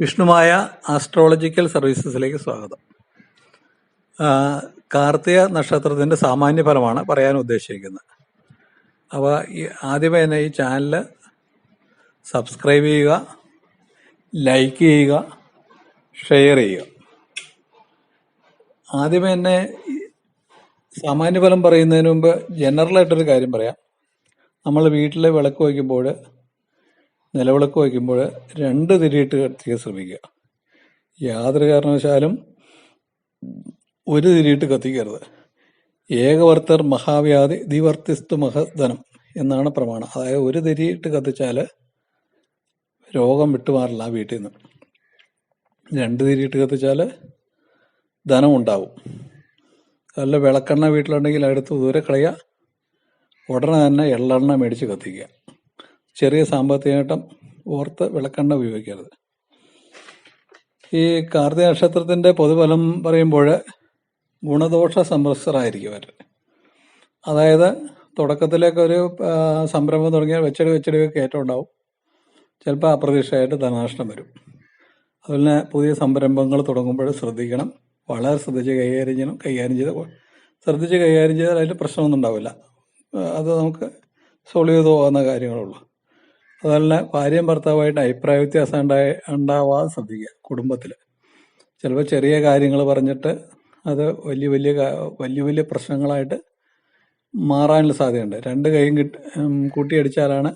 Vishnumaya astrological സർവീസസിലേക്ക് സ്വാഗതം. കാർത്തിക നക്ഷത്രത്തിന്റെ സാമാന്യ ഫലമാണ് പറയാൻ ഉദ്ദേശിക്കുന്നത്. അപ്പോൾ ഈ ആദ്യമേ തന്നെ ഈ ചാനൽ സബ്സ്ക്രൈബ് ചെയ്യുക ലൈക്ക് ചെയ്യുക ഷെയർ ചെയ്യുക. ആദ്യമേ തന്നെ സാമാന്യ ഫലം പറയുന്നതിന് മുമ്പ് ജനറൽ ആയിട്ടൊരു കാര്യം പറയാം. നമ്മൾ വീട്ടിൽ വിളക്ക് വയ്ക്കുമ്പോൾ നിലവിളക്ക് വയ്ക്കുമ്പോൾ രണ്ട് തിരിയിട്ട് കത്തിക്കാൻ ശ്രമിക്കുക. യാതൊരു കാരണവശാലും ഒരു തിരിയിട്ട് കത്തിക്കരുത്. ഏകവർത്തർ മഹാവ്യാധി ദിവർത്തിസ്തു മഹധനം എന്നാണ് പ്രമാണം. അതായത് ഒരു തിരിയിട്ട് കത്തിച്ചാൽ രോഗം വിട്ടുമാറില്ല ആ വീട്ടിൽ നിന്ന്. രണ്ട് തിരിയിട്ട് കത്തിച്ചാൽ ധനം ഉണ്ടാവും. അല്ല വിളക്കെണ്ണ വീട്ടിലുണ്ടെങ്കിൽ അടുത്ത് ദൂരെ കളയുക ഉടനെ തന്നെ എള്ളെണ്ണ മേടിച്ച് കത്തിക്കുക. ചെറിയ സാമ്പത്തിക നേട്ടം ഓർത്ത് വിളക്കെണ്ണ ഉപയോഗിക്കരുത്. ഈ കാർത്തിക നക്ഷത്രത്തിന്റെ പൊതുഫലം പറയുമ്പോൾ ഗുണദോഷ സമ്മിശ്രമായിരിക്കും അവർ അതായത് തുടക്കത്തിലേക്ക് ഒരു സംരംഭം തുടങ്ങിയാൽ വെച്ചടി വെച്ചടിയൊക്കെ ഉണ്ടാവും ചിലപ്പോൾ അപ്രതീക്ഷിതമായിട്ട് ധനനഷ്ടം വരും. അതുപോലെ പുതിയ സംരംഭങ്ങൾ തുടങ്ങുമ്പോൾ ശ്രദ്ധിക്കണം. വളരെ ശ്രദ്ധിച്ച് കൈകാര്യം ചെയ്യണം. കൈകാര്യം ചെയ്ത് ശ്രദ്ധിച്ച് കൈകാര്യം ചെയ്താൽ അതിൽ പ്രശ്നമൊന്നും ഉണ്ടാവില്ല. അത് നമുക്ക് സോൾവ് ചെയ്ത് പോകുന്ന കാര്യങ്ങളുള്ളൂ തന്നെ ഭാര്യയും ഭർത്താവായിട്ട് അഭിപ്രായ വ്യത്യാസം ഉണ്ടായ ഉണ്ടാവാതെ ശ്രദ്ധിക്കുക കുടുംബത്തിൽ ചിലപ്പോൾ ചെറിയ കാര്യങ്ങൾ പറഞ്ഞിട്ട് അത് വലിയ വലിയ വലിയ വലിയ പ്രശ്നങ്ങളായിട്ട് മാറാനുള്ള സാധ്യതയുണ്ട്. രണ്ട് കൈയും കിട്ടി കൂട്ടിയടിച്ചാലാണ്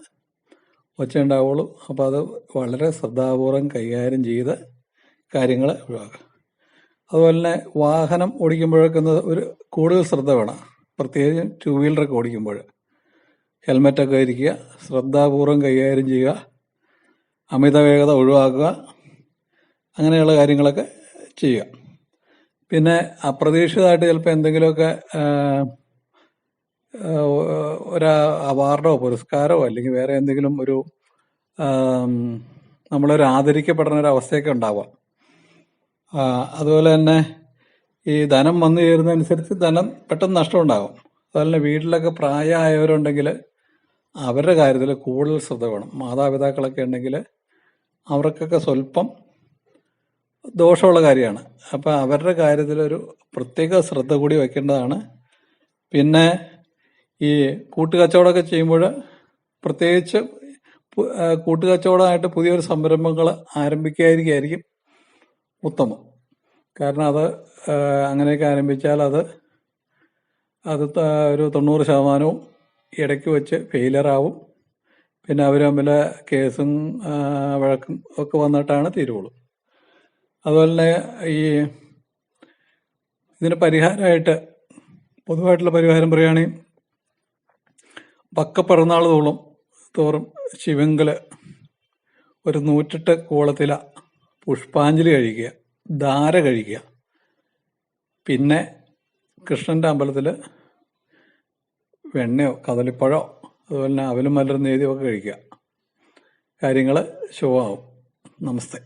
ഒച്ച ഉണ്ടാവുള്ളൂ. അപ്പോൾ അത് വളരെ ശ്രദ്ധാപൂർവം കൈകാര്യം ചെയ്ത് കാര്യങ്ങൾ ഒഴിവാക്കുക. അതുപോലെ തന്നെ വാഹനം ഓടിക്കുമ്പോഴൊക്കെ ഒരു കൂടുതൽ ശ്രദ്ധ വേണം. പ്രത്യേകിച്ച് ടു വീലറൊക്കെ ഓടിക്കുമ്പോൾ ഹെൽമെറ്റൊക്കെ ഇരിക്കുക ശ്രദ്ധാപൂർവം കൈകാര്യം ചെയ്യുക അമിത വേഗത ഒഴിവാക്കുക അങ്ങനെയുള്ള കാര്യങ്ങളൊക്കെ ചെയ്യുക. പിന്നെ അപ്രതീക്ഷിതമായിട്ട് ചിലപ്പോൾ എന്തെങ്കിലുമൊക്കെ ഒരു അവാർഡോ പുരസ്കാരമോ അല്ലെങ്കിൽ വേറെ എന്തെങ്കിലും ഒരു നമ്മളൊരു ആദരിക്കപ്പെടുന്ന ഒരു അവസ്ഥയൊക്കെ ഉണ്ടാവാം. അതുപോലെ തന്നെ ഈ ധനം വന്നു ചേരുന്നതനുസരിച്ച് ധനം പെട്ടെന്ന് നഷ്ടമുണ്ടാകും അതുപോലെ തന്നെ വീട്ടിലൊക്കെ പ്രായമായവരുണ്ടെങ്കിൽ അവരുടെ കാര്യത്തിൽ കൂടുതൽ ശ്രദ്ധ വേണം. മാതാപിതാക്കളൊക്കെ ഉണ്ടെങ്കിൽ അവർക്കൊക്കെ സ്വല്പം ദോഷമുള്ള കാര്യമാണ്. അപ്പം അവരുടെ കാര്യത്തിൽ ഒരു പ്രത്യേക ശ്രദ്ധ കൂടി വയ്ക്കേണ്ടതാണ്. പിന്നെ ഈ കൂട്ടുകച്ചവടമൊക്കെ ചെയ്യുമ്പോൾ പ്രത്യേകിച്ച് കൂട്ടുകച്ചവടമായിട്ട് പുതിയൊരു സംരംഭങ്ങൾ ആരംഭിക്കാതിരിക്കുകയായിരിക്കും ഉത്തമം. കാരണം അത് അങ്ങനെയൊക്കെ ആരംഭിച്ചാൽ അത് അത് ഒരു തൊണ്ണൂറ് ശതമാനവും ഇടയ്ക്ക് വെച്ച് ഫെയിലറാവും പിന്നെ അവർ തമ്മിൽ കേസും വഴക്കും ഒക്കെ വന്നിട്ടാണ് തീരുവുള്ളു അതുപോലെ തന്നെ ഈ ഇതിന് പരിഹാരമായിട്ട് പൊതുവായിട്ടുള്ള പരിഹാരം പറയുകയാണെങ്കിൽ പക്ക പിറന്നാൾ തോളും തോറും ശിവങ്കൽ ഒരു നൂറ്റെട്ട് കോളത്തില പുഷ്പാഞ്ജലി കഴിക്കുക ധാര കഴിക്കുക. പിന്നെ കൃഷ്ണന്റെ അമ്പലത്തിൽ വെണ്ണയോ കദളിപ്പഴോ അതുപോലെ തന്നെ അവലും മലരും നേതിയൊക്കെ കഴിക്കുക. കാര്യങ്ങൾ ശുഭമാവും നമസ്തേ.